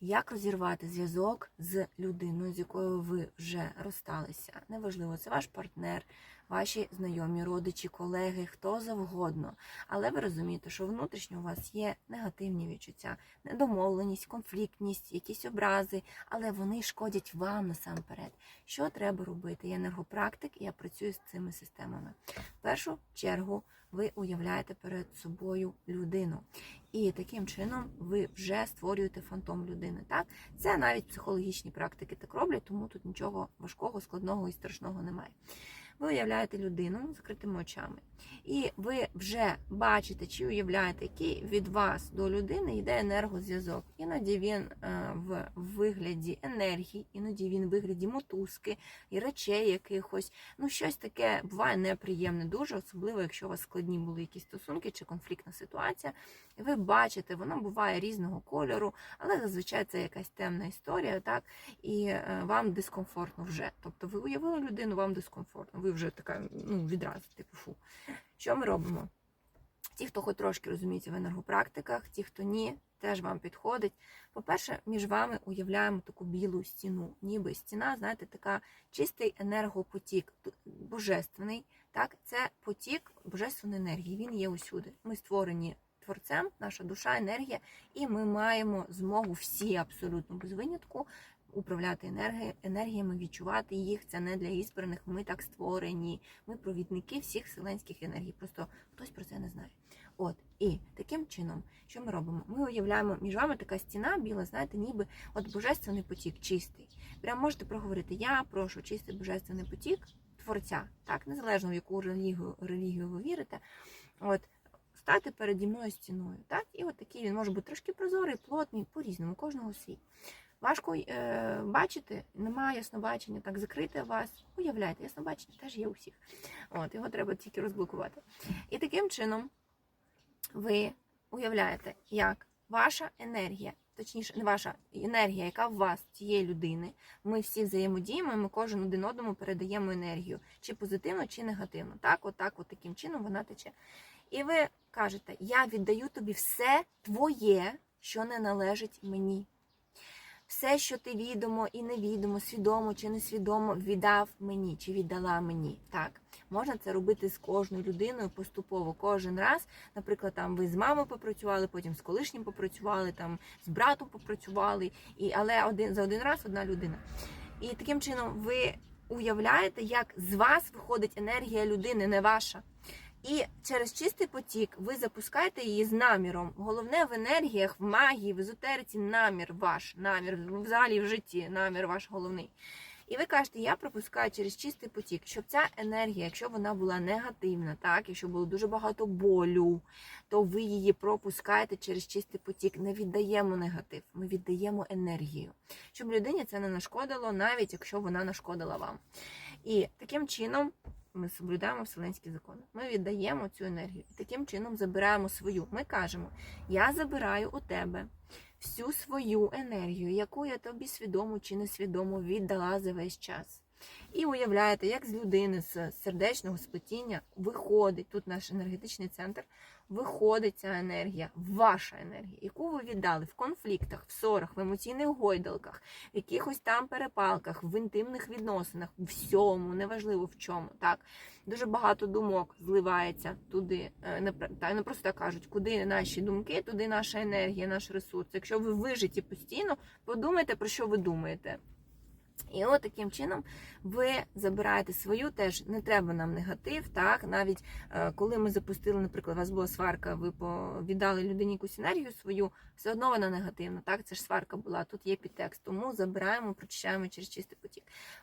Як розірвати зв'язок з людиною, з якою ви вже розсталися? Неважливо, це ваш партнер, ваші знайомі, родичі, колеги, хто завгодно. Але ви розумієте, що внутрішньо у вас є негативні відчуття, недомовленість, конфліктність, якісь образи, але вони шкодять вам насамперед. Що треба робити? Я енергопрактик, і я працюю з цими системами. В першу чергу ви уявляєте перед собою людину. І таким чином ви вже створюєте фантом людини. Так, це навіть психологічні практики так роблять, тому тут нічого важкого, складного і страшного немає. Ви уявляєте людину закритими очами, і ви вже бачите чи уявляєте, який від вас до людини йде енергозв'язок. Іноді він е, в вигляді енергії, іноді він в вигляді мотузки і речей якихось. Ну, щось таке буває неприємне, дуже, особливо, якщо у вас складні були якісь стосунки чи конфліктна ситуація. І ви бачите, воно буває різного кольору, але зазвичай це якась темна історія, так, і е, вам дискомфортно вже. Тобто ви уявили людину, вам дискомфортно. Ви вже така, ну, відразу, типу, фу. Що ми робимо? Ті, хто хоч трошки розуміється в енергопрактиках, ті, хто ні, теж вам підходить. По-перше, між вами уявляємо таку білу стіну, ніби стіна, знаєте, така чистий енергопотік, божественний. Так, це потік божественної енергії. Він є усюди. Ми створені творцем, наша душа, енергія, і ми маємо змогу всі абсолютно без винятку управляти енергією, енергіями, відчувати їх. Це не для ізбраних. Ми так створені. Ми провідники всіх вселенських енергій. Просто хтось про це не знає. От і таким чином, що ми робимо? Ми уявляємо між вами така стіна біла, знаєте, ніби от божественний потік чистий. Прям можете проговорити: я прошу чистий божественний потік творця, так незалежно в яку релігію релігію ви вірите. От стати переді мною стіною. Так, і от такий він може бути трошки прозорий, плотний, по-різному, кожного свій. Важко е, бачити, немає яснобачення, так закрите вас. Уявляйте, яснобачення теж є у всіх. От, його треба тільки розблокувати. І таким чином ви уявляєте, як ваша енергія, точніше, не ваша енергія, яка в вас, цієї людини, ми всі взаємодіємо, ми кожен один одному передаємо енергію, чи позитивно, чи негативно. Так, от так, от таким чином вона тече. І ви кажете: Я віддаю тобі все твоє, що не належить мені. Все, що ти відомо і невідомо, свідомо чи несвідомо віддав мені чи віддала мені. Так, можна це робити з кожною людиною поступово. Кожен раз, наприклад, там ви з мамою попрацювали, потім з колишнім попрацювали, там з братом попрацювали, і але один за один раз одна людина. І таким чином ви уявляєте, як з вас виходить енергія людини, не ваша. І через чистий потік ви запускаєте її з наміром. Головне в енергіях, в магії, в езотериці намір ваш, намір взагалі в житті, намір ваш головний. І ви кажете, я пропускаю через чистий потік, щоб ця енергія, якщо вона була негативна, так, якщо було дуже багато болю, то ви її пропускаєте через чистий потік. Не віддаємо негатив, ми віддаємо енергію, щоб людині це не нашкодило, навіть якщо вона нашкодила вам. І таким чином ми соблюдаємо вселенські закони. Ми віддаємо цю енергію. І таким чином забираємо свою. Ми кажемо: я забираю у тебе всю свою енергію, яку я тобі свідомо чи несвідомо віддала за весь час. І уявляєте, як з людини з сердечного сплетіння виходить тут наш енергетичний центр, виходить ця енергія, ваша енергія, яку ви віддали в конфліктах, в ссорах, в емоційних гойдалках, в якихось там перепалках, в інтимних відносинах, в всьому, неважливо в чому. Так дуже багато думок зливається туди. Е, та не просто так кажуть, куди наші думки, туди наша енергія, наш ресурс. Якщо ви вижиті постійно, подумайте про що ви думаєте. І от таким чином ви забираєте свою, теж не треба нам негатив. Так, навіть е, коли ми запустили, наприклад, у вас була сварка, ви віддали людині якусь енергію свою, все одно вона негативна. Так, це ж сварка була. Тут є підтекст, тому забираємо, прочищаємо через чистий потік.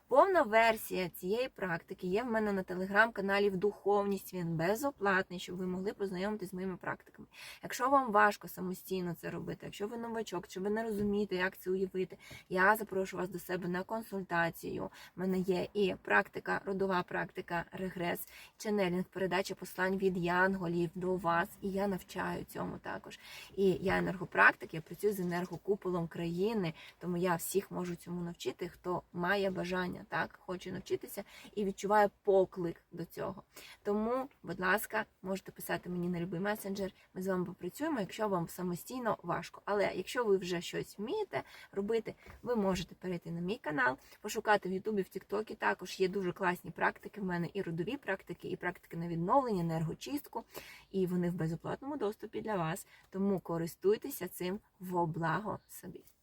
Повна версія цієї практики є в мене на телеграм-каналі в духовність. Він безоплатний, щоб ви могли познайомитися з моїми практиками. Якщо вам важко самостійно це робити, якщо ви новачок, чи ви не розумієте, як це уявити, я запрошую вас до себе на консультацію. У мене є і практика, родова практика, регрес, ченелінг, передача послань від янголів до вас. І я навчаю цьому також. І я енергопрактик, я працюю з енергокуполом країни, тому я всіх можу цьому навчити, хто має бажання, так хоче навчитися і відчуває поклик до цього. Тому, будь ласка, можете писати мені на любий месенджер. Ми з вами попрацюємо, якщо вам самостійно важко. Але якщо ви вже щось вмієте робити, ви можете перейти на мій канал, пошукати в Ютубі, в Тіктокі. Також є дуже класні практики. В мене і родові практики, і практики на відновлення, енергочистку, і вони в безоплатному доступі для вас. Тому користуйтеся цим во благо собі.